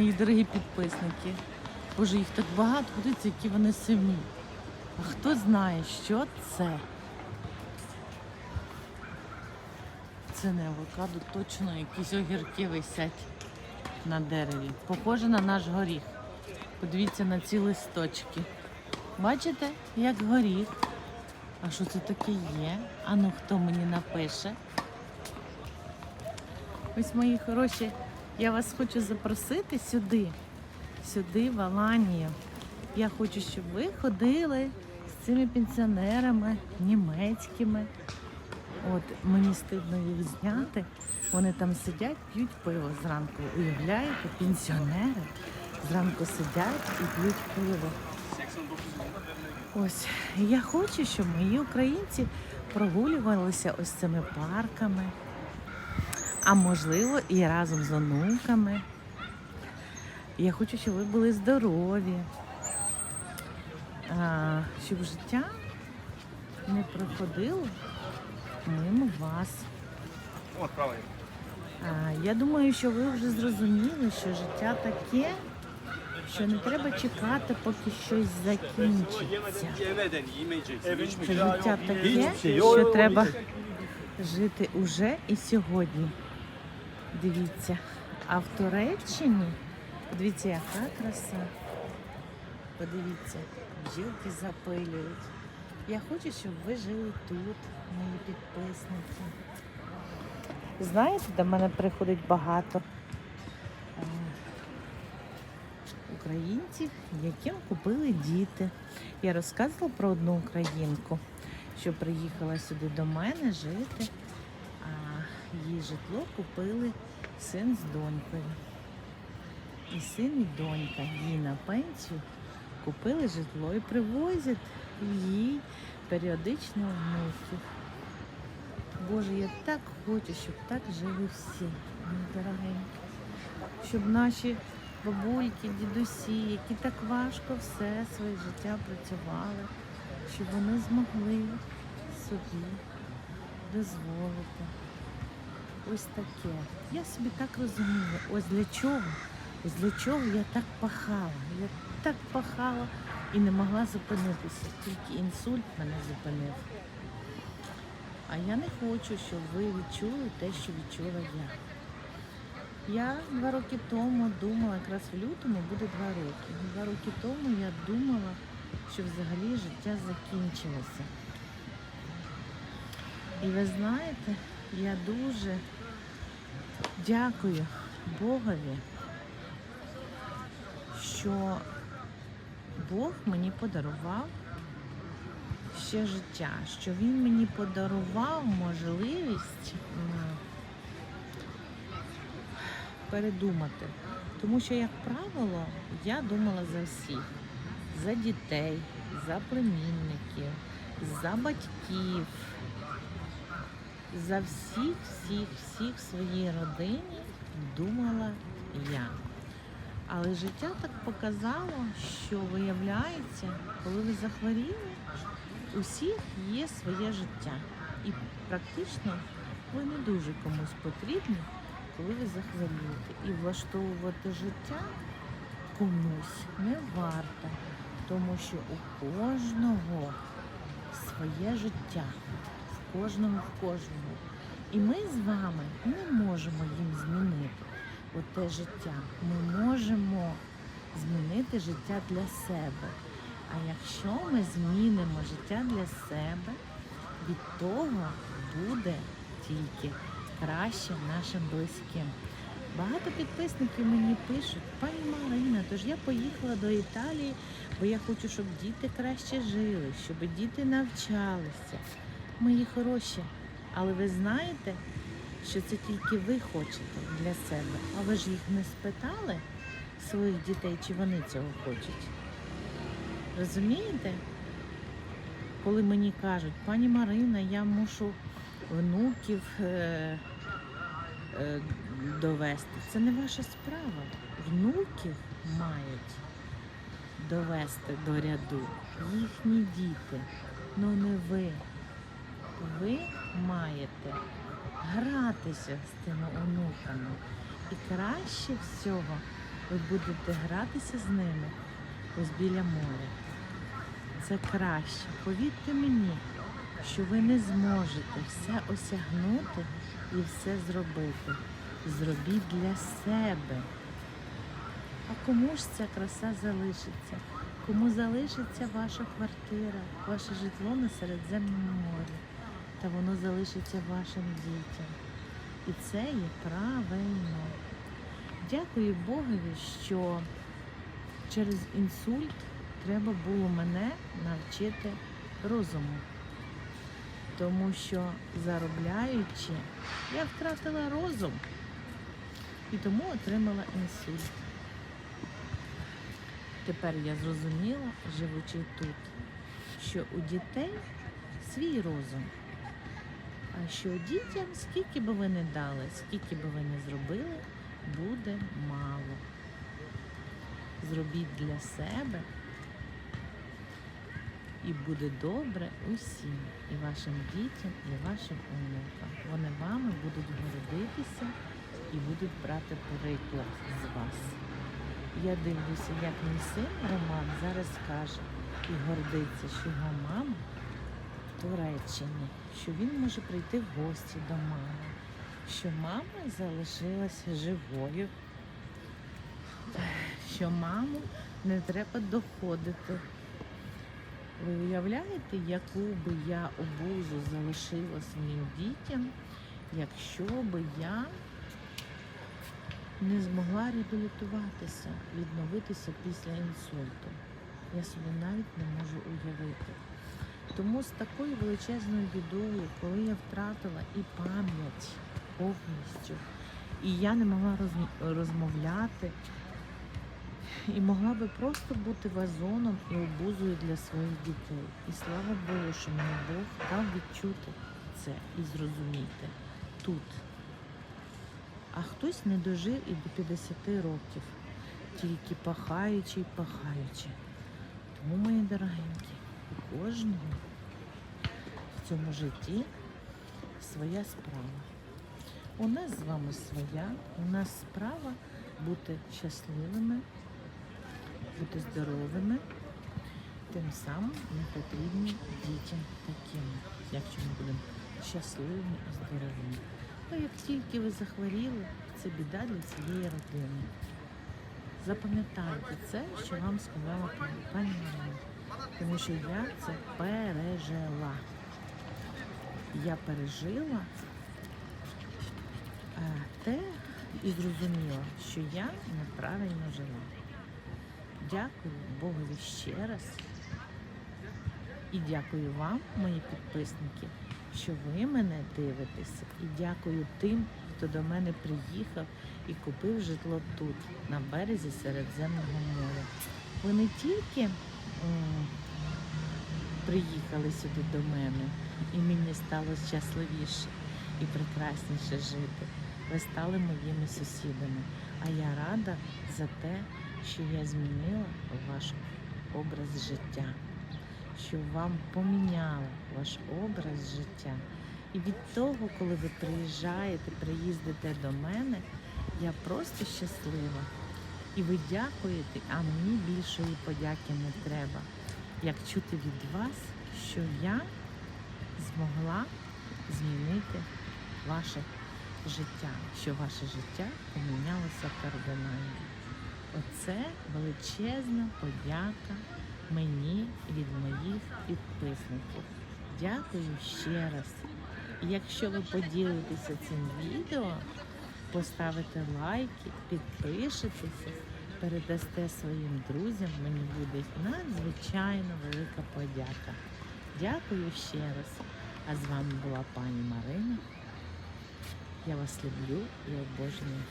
Мої дорогі підписники. Боже, їх так багато, подивіться, які вони самі. А хто знає, що це? Це не авокадо, точно якісь огірки висять на дереві. Похоже на наш горіх. Подивіться на ці листочки. Бачите, як горіх. А що це таке є? А ну хто мені напише? Ось мої хороші, я вас хочу запросити сюди, сюди, в Аланію. Я хочу, щоб ви ходили з цими пенсіонерами німецькими. От мені стидно їх зняти. Вони там сидять, п'ють пиво зранку. Уявляєте, пенсіонери зранку сидять і п'ють пиво. Ось я хочу, щоб мої українці прогулювалися ось цими парками, а можливо і разом з онуками. Я хочу, щоб ви були здорові, щоб життя не проходило мимо вас. Я думаю, що ви вже зрозуміли, що життя таке, що не треба чекати, поки щось закінчиться. Що життя таке, що треба жити уже і сьогодні. Дивіться. А в Туреччині, подивіться, яка краса. Подивіться, бджілки запилюють. Я хочу, щоб ви жили тут, мої підписники. Знаєте, до мене приходить багато е, українців, яким купили діти. Я розказувала про одну українку, що приїхала сюди до мене жити, а її житло купили син з донькою. І син і донька їй на пенсію купили житло і привозять їй періодично внуків. Боже, я так хочу, щоб так жили всі, мої дорогенькі. Щоб наші бабульки, дідусі, які так важко все своє життя працювали, щоб вони змогли собі дозволити. Ось таке. Я собі так розумію, ось для чого, ось для чого я так пахала. Я так пахала і не могла зупинитися. Тільки інсульт мене зупинив. А я не хочу, щоб ви відчули те, що відчула я. Я два роки тому думала, якраз в лютому буде два роки. Два роки тому я думала, що взагалі життя закінчилося. І ви знаєте, я дуже дякую Богові, що Бог мені подарував ще життя, що Він мені подарував можливість передумати. Тому що, як правило, я думала за всіх, за дітей, за племінників, за батьків, за всіх, всіх, всіх в своїй родині думала я. Але життя так показало, що виявляється, коли ви захворіли, у всіх є своє життя. І практично ви не дуже комусь потрібні, коли ви захворієте. І влаштовувати життя комусь не варто, тому що у кожного своє життя, в кожного в кожного. І ми з вами не можемо їм змінити оте життя. Ми можемо змінити життя для себе. А якщо ми змінимо життя для себе, від того буде тільки краще нашим близьким. Багато підписників мені пишуть, пані Марина, тож я поїхала до Італії, бо я хочу, щоб діти краще жили, щоб діти навчалися. Мої хороші, але ви знаєте, що це тільки ви хочете для себе. А ви ж їх не спитали своїх дітей, чи вони цього хочуть. Розумієте? Коли мені кажуть, пані Марина, я мушу внуків е, е, довести. Це не ваша справа. Внуків мають довести до ряду їхні діти, ну не ви. Ви маєте гратися з тими онуками. І краще всього ви будете гратися з ними ось біля моря. Це краще. Повірте мені, що ви не зможете все осягнути і все зробити. Зробіть для себе. А кому ж ця краса залишиться? Кому залишиться ваша квартира, ваше житло на Середземному морі? Та воно залишиться вашим дітям. І це є правильно. Дякую Богові, що через інсульт треба було мене навчити розуму. Тому що заробляючи, я втратила розум і тому отримала інсульт. Тепер я зрозуміла, живучи тут, що у дітей свій розум. Що дітям, скільки би ви не дали, скільки би ви не зробили, буде мало. Зробіть для себе і буде добре усім, і вашим дітям, і вашим онукам. Вони вами будуть гордитися і будуть брати приклад з вас. Я дивлюся, як мій син Роман зараз каже і гордиться, що його мама Туреччині, що він може прийти в гості до мами, що мама залишилася живою, що маму не треба доходити. Ви уявляєте, яку би я обузу залишила своїм дітям, якщо би я не змогла реабілітуватися, відновитися після інсульту. Я собі навіть не можу уявити. Тому з такою величезною бідою, коли я втратила і пам'ять повністю, і я не могла роз- розмовляти, і могла би просто бути вазоном і обузою для своїх дітей. І слава Богу, що мені Бог дав відчути це і зрозуміти тут. А хтось не дожив і до 50 років, тільки пахаючи й пахаючи. Тому, мої дорогенькі, у кожного цьому житті своя справа. У нас з вами своя, у нас справа бути щасливими, бути здоровими. Тим самим ми потрібні дітям такими, якщо ми будемо щасливими і здоровими. А як тільки ви захворіли, це біда для цієї родини. Запам'ятайте це, що вам сказала пані Марина. Тому що я це пережила. Я пережила е, те і зрозуміла, що я неправильно жила. Дякую Богові ще раз. І дякую вам, мої підписники, що ви мене дивитеся. І дякую тим, хто до мене приїхав і купив житло тут, на березі Середземного моря. Ви не тільки приїхали сюди до мене, і мені стало щасливіше і прекрасніше жити. Ви стали моїми сусідами. А я рада за те, що я змінила ваш образ життя, що вам поміняла ваш образ життя. І від того, коли ви приїжджаєте, приїздите до мене, я просто щаслива. І ви дякуєте, а мені більшої подяки не треба. Як чути від вас, що я змогла змінити ваше життя, що ваше життя помінялося кардинально. Оце величезна подяка мені від моїх підписників. Дякую ще раз. Якщо ви поділитеся цим відео, поставите лайки, підпишетеся, передасте своїм друзям, мені буде надзвичайно велика подяка. Дякую ще раз. А з вами була пані Марина. Я вас люблю і обожнюю.